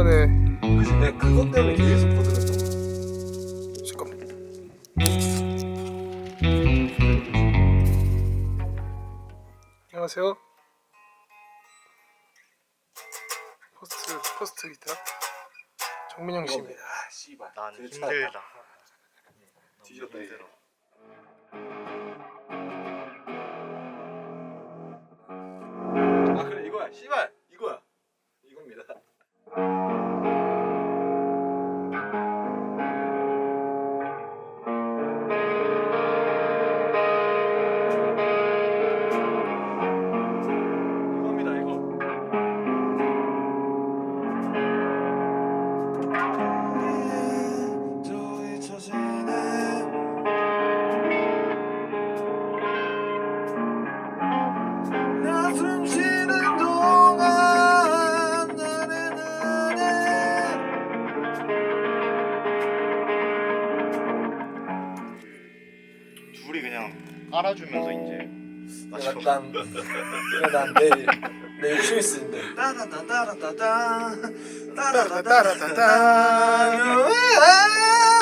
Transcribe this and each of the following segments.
오랜만에. 내가 그것 때문에 계속 버텨냈던 잠깐만. 안녕하세요. 포스트 포스트 기타. 정민영 씨입니다. 아 씨발. 난 그래, 힘들다. 뒤졌다 이제. 아 그래 이거야. 씨발 그냥 깔아주면서 이제 맞춰. 약간 난내 내 욕심 있는데 따라따따라따따 따라따따라따따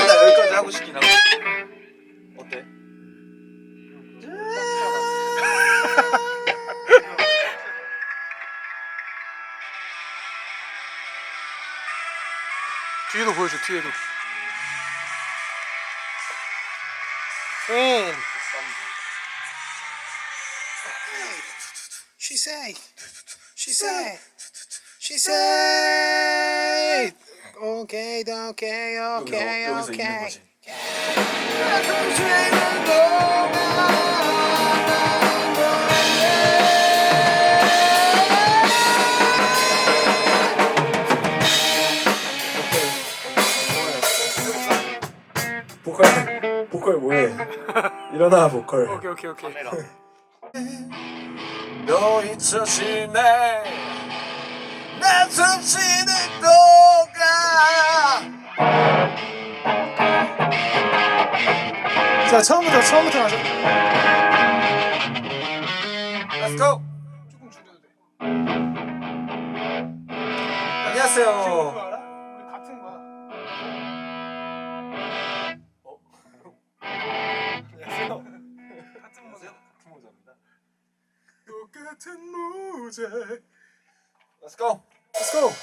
나 여기까지 하고 싶긴 하고 어때? 뒤에도 보여줘 뒤에도. 음. She say, she say, she say. Okay, okay, okay, 여기서 있는 okay. 거지 보컬 보컬 뭐해 일어나 보컬 오케이 오케이 오케이. 너 잊혀지네 나 숨쉬는 동안 자 처음부터 처음부터 가자. Let's go 조금 줄여도 돼. 안녕하세요 같은 모자. Let's go Let's go.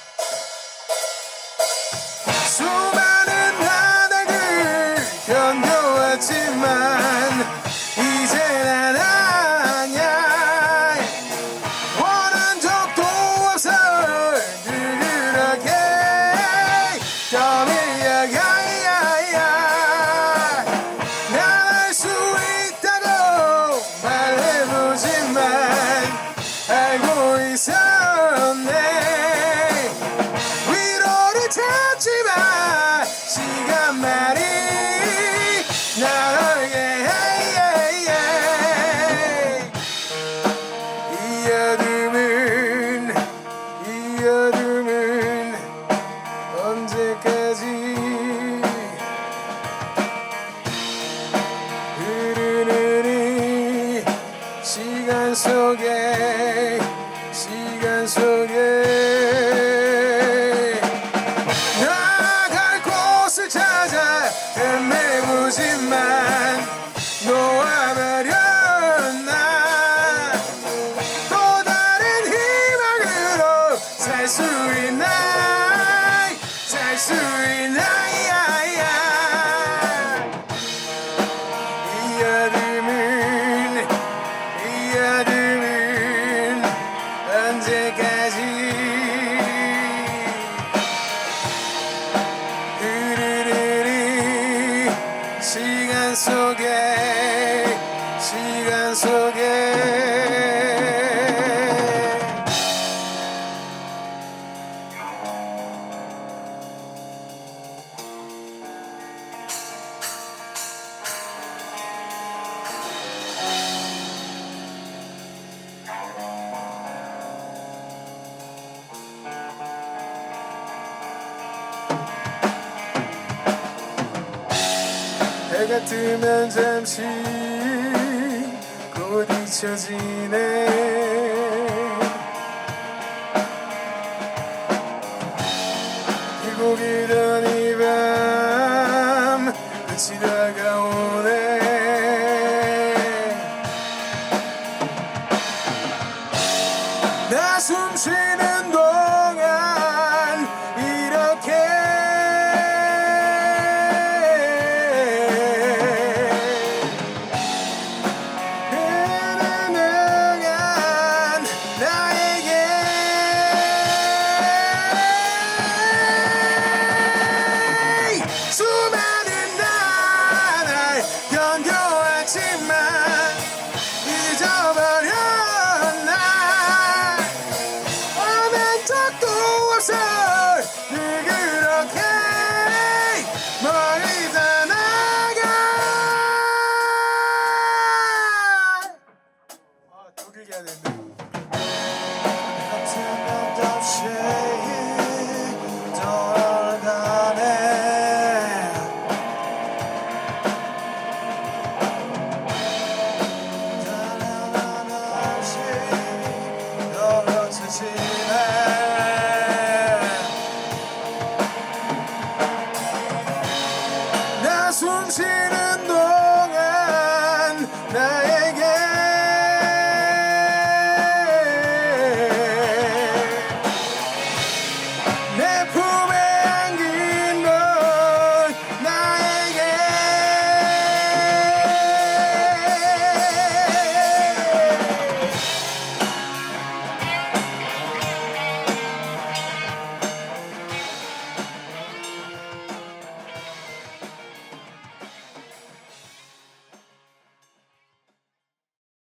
시간 속에 시간 속에 시간 속에 시간 해가 뜨면 잠시 곧 잊혀지네 포기던 이밤 끝이 다가오네. 나 숨 쉬는 견뎌왔지만 잊어버렸 hands.